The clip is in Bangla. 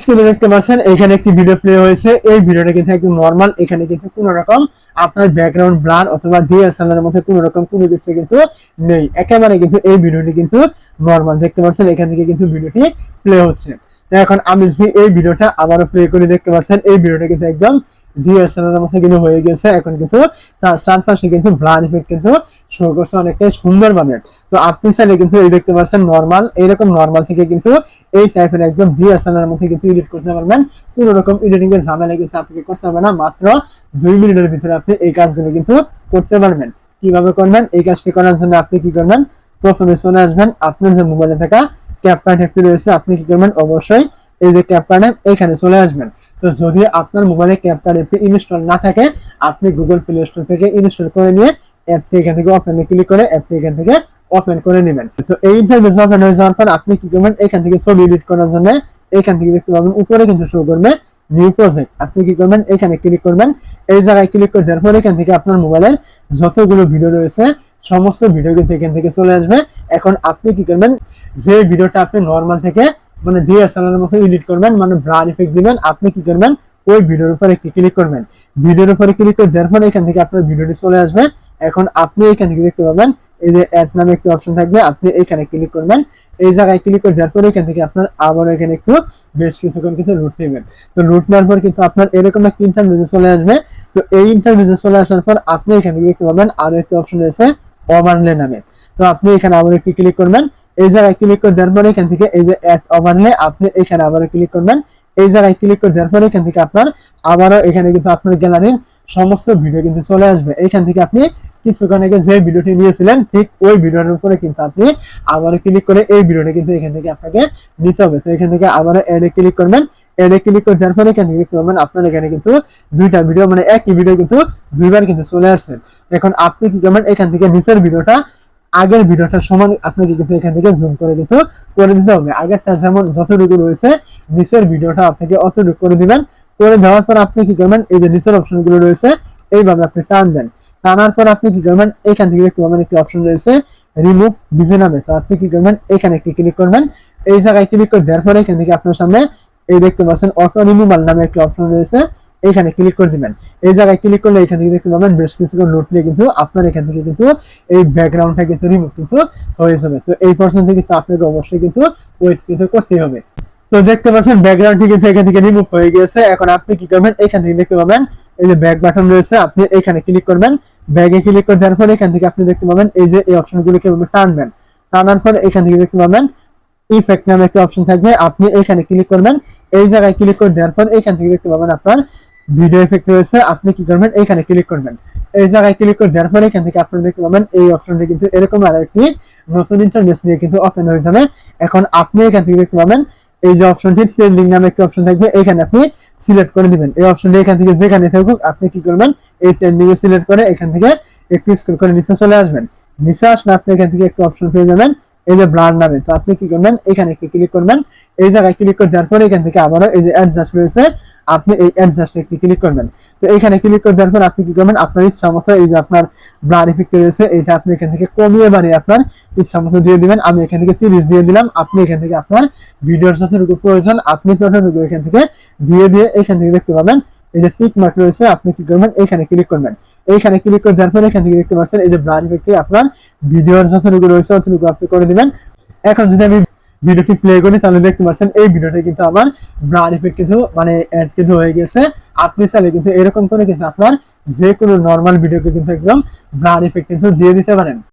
স্ক্রিনে দেখতে পাচ্ছেন, এখানে একটি ভিডিও প্লে হয়েছে। এই ভিডিওটা কিন্তু একদম নর্মাল এখানে কিন্তু কোনো রকম আপনার ব্যাকগ্রাউন্ড ব্লার অথবা ডিএসএলআর এর মধ্যে কোনো রকম কোনো কিছু কিন্তু নেই। একেবারে কিন্তু এই ভিডিওটি কিন্তু নর্মাল দেখতে পাচ্ছেন, এখান থেকে কিন্তু ভিডিওটি প্লে হচ্ছে। এখন আমি যদি এই ভিডিওটা আবারও প্লে করে, দেখতে পাচ্ছেন, এই ভিডিওটা কিন্তু একদম ডিএসএলআর মধ্যে কিন্তু হয়ে গেছে। এখন কিন্তু তার চারপাশে কিন্তু ব্লার ইফেক্ট কিন্তু শো করছে অনেকটাই সুন্দরভাবে। তো আপনি চাইলে কিন্তু এই দেখতে পাচ্ছেন নর্মাল এইরকম নর্মাল থেকে কিন্তু এই টাইপের একদম ডিএসএলআর মধ্যে কিন্তু এডিট করতে পারবেন। কোনো রকম এডিটিং এর ঝামেলা কিন্তু আপনাকে করতে হবে না, মাত্র দুই মিনিটের ভিতরে আপনি এই কাজগুলো কিন্তু করতে পারবেন। কীভাবে করবেন? এই কাজটি করার জন্য আপনি কি করবেন? প্রথমে চলে আসবেন আপনার যে মোবাইলে থাকা ক্যাপকার্ড অ্যাপটি রয়েছে, আপনি কি করবেন? অবশ্যই এই যে ক্যাপকার্ড অ্যাপ এখানে চলে আসবেন। তো যদি আপনার মোবাইলে ক্যাপকার্ড অ্যাপটি ইনস্টল না থাকে, আপনি গুগল প্লে স্টোর থেকে ইনস্টল করে নিয়ে অ্যাপটি এখান থেকে ওপেনে ক্লিক করে অ্যাপটি এখান থেকে ওপেন করে নেবেন। তো এই ইন্টারফেস ওপেন হয়ে যাওয়ার পর আপনি কি করবেন? এখান থেকে ছবি এডিট করার জন্য এখান থেকে দেখতে পাবেন, উপরে কিন্তু শো করবে নিউ প্রজেক্ট আপনি কি করবেন? এখানে ক্লিক করবেন। এই জায়গায় ক্লিক করে দেওয়ার পর এখান থেকে আপনার মোবাইলের যতগুলো ভিডিও রয়েছে সমস্ত ভিডিও কিন্তু এখান থেকে চলে আসবে। এখন আপনি কি করবেন? যে ভিডিওটা আপনি নর্মাল থেকে মানে ডিএসএলআর এর মতো এডিট করবেন মানে ব্লার ইফেক্ট দিবেন, আপনি কি করবেন? ওই ভিডিওর উপরে ক্লিক করবেন? ভিডিওর উপরে ক্লিক করে দেওয়ার পর এখান থেকে আপনার ভিডিওটি চলে আসবে। এখন আপনি এখান থেকে দেখতে পাবেন, এই যে অ্যাড নামে একটি অপশন থাকবে, আপনি এখানে ক্লিক করবেন। এই জায়গায় ক্লিক করে দেওয়ার পরে এখান থেকে আপনার আবার এখানে একটু বেশ কিছুক্ষণ কিন্তু রুট নেবেন। তো রুট নেওয়ার পর কিন্তু আপনার এরকম একটা ইন্টারভিউতে চলে আসবে। তো এই ইন্টারভিউতে চলে আসার পর আপনি এখান থেকে দেখতে পাবেন, আরও একটি অপশন রয়েছে ওভারলে নামে। তো আপনি এখানে আবার একটু ক্লিক করবেন? এই জায়গায় ক্লিক করে দেওয়ার পরে এখান থেকে এই যে অ্যাড ওভারলে আপনি এখানে আবার ক্লিক করবেন। এই জায়গায় ক্লিক করে দেওয়ার পরে এখান থেকে আপনার আবারও এখানে কিন্তু আপনার গ্যালারির সমস্ত ভিডিও কিন্তু চলে আসবে। এইখান থেকে আপনি কিছুক্ষণ আগে যে ভিডিওটি নিয়েছিলেন, ঠিক ওই ভিডিওর উপরে কিন্তু আপনি আবারও ক্লিক করে এই ভিডিওটা কিন্তু এখান থেকে আপনাকে নিতে হবে। তো এখান থেকে আবারও এডে ক্লিক করবেন। এডে ক্লিক করে দেওয়ার পরে এখান থেকে করবেন আপনার এখানে কিন্তু দুইটা ভিডিও মানে একই ভিডিও কিন্তু দুইবার কিন্তু চলে আসছে। এখন আপনি কি করবেন? এখান থেকে নিচের ভিডিওটা আগের ভিডিওটা সমান আপনাকে কিন্তু এখান থেকে জুম করে কিন্তু করে দিতে হবে। আগেরটা যেমন যতটুকু রয়েছে, নিচের ভিডিওটা আপনাকে অতটুকু করে দিবেন। করে দেওয়ার পর আপনি কি করবেন? এই যে নিচের অপশনগুলো রয়েছে, এইভাবে আপনি টানবেন টানার পর আপনি কি করবেন? এখান থেকে দেখতে পাবেন একটি অপশন রয়েছে রিমুভ বিজে নামে। তো আপনি কি করবেন? এখানে একটি ক্লিক করবেন। এই জায়গায় ক্লিক করে দেওয়ার পরে এখান থেকে আপনার সামনে এই দেখতে পাচ্ছেন অটো রিমুভাল নামে একটি অপশন রয়েছে। এখানে ক্লিক করে দিবেন। এই জায়গায় ক্লিক করলে এখান থেকে দেখতে পাবেন বেশ কিছুক্ষণ নোট নিয়ে কিন্তু আপনার এখান থেকে কিন্তু এই ব্যাকগ্রাউন্ডটা কিন্তু রিমুভ কিন্তু হয়ে যাবে। তো এই পর্যন্ত কিন্তু আপনাকে অবশ্যই কিন্তু ওয়েট কিন্তু করতে হবে। তো দেখতে পাচ্ছেন ব্যাকগ্রাউন্ডটি কিন্তু এখান থেকে রিমুভ হয়ে গেছে এখন আপনি কি করবেন? এখান থেকে দেখতে পাবেন এই যে ব্যাক বাটন রয়েছে, আপনি এখানে ক্লিক করবেন। ব্যাগে ক্লিক করে দেওয়ার পরে এখান থেকে আপনি দেখতে পাবেন এই যে এই অপশনগুলিকে টানবেন। টানার পর এখান থেকে দেখতে পাবেন ইফেক্ট নামে একটা অপশন থাকবে। আপনি এখানে ক্লিক করবেন। এই জায়গায় ক্লিক করে দেওয়ার পর এখান থেকে দেখতে পাবেন আপনার ভিডিও এফেক্ট রয়েছে, আপনি কি করবেন? এখানে ক্লিক করবেন। এই জায়গায় ক্লিক করে দেওয়ার পরে এখান থেকে আপনি দেখতে পাবেন, এই অপশনটি কিন্তু এরকম আর একটি নতুন ইন্টারনেট দিয়ে কিন্তু ওপেন হয়ে যাবে। এখন আপনি এখান থেকে দেখতে পাবেন, এই যে অপশনটি ট্রেন্ডিং নামে একটি অপশন থাকবে, এখানে আপনি সিলেক্ট করে দিবেন। এই অপশনটি এখান থেকে যেখানে থাকুক, আপনি কি করবেন? এই ট্রেন্ডিং এ সিলেক্ট করে এখান থেকে একটু স্ক্রল করে নিচে চলে আসবেন। নিচে আসলে আপনি এখান থেকে একটু অপশন পেয়ে যাবেন, এই যে ব্লার নামে। তো আপনি কি করবেন? এখানে ক্লিক করবেন। এই জায়গায় ক্লিক করে দেওয়ার পরে এখান থেকে আবারও এই যে অ্যাডজাস্ট রয়েছে আপনি এই অ্যাডজাস্ট ক্লিক করবেন? তো এখানে ক্লিক করে দেওয়ার পর আপনি কি করবেন? আপনার ইচ্ছা মতো এই যে আপনার ব্লার ইফেক্ট রয়েছে, এটা আপনি এখান থেকে কমিয়ে বাড়িয়ে আপনার ইচ্ছা মতো দিয়ে দিবেন। আমি এখান থেকে তিরিশ দিয়ে দিলাম। আপনি এখান থেকে আপনার ভিডিওর যতটুকু প্রয়োজন, আপনি ততটুকু এখান থেকে দিয়ে দিয়ে এখান থেকে দেখতে পাবেন। এই যে টিক মার্ক রয়েছে, আপনি কি করবেন? এখানে ক্লিক করবেন। এইখানে ক্লিক করে দেওয়ার পরে এখান থেকে দেখতে পাচ্ছেন, এই যে ব্লার ইফেক্টে আপনার ভিডিওর যতটুকু রয়েছে, ততটুকু আপনি করে দিবেন। এখন যদি আমি ভিডিওটি প্লে করি তাহলে দেখতে পাচ্ছেন এই ভিডিওটা কিন্তু আমার ব্রাড ইফেক্ট কিন্তু মানে অ্যাড কিন্তু হয়ে গেছে। আপনি চাইলে কিন্তু এরকম করে কিন্তু আপনার যে কোনো নর্মাল ভিডিওকে কিন্তু একদম ব্রাড ইফেক্ট কিন্তু দিয়ে দিতে পারেন।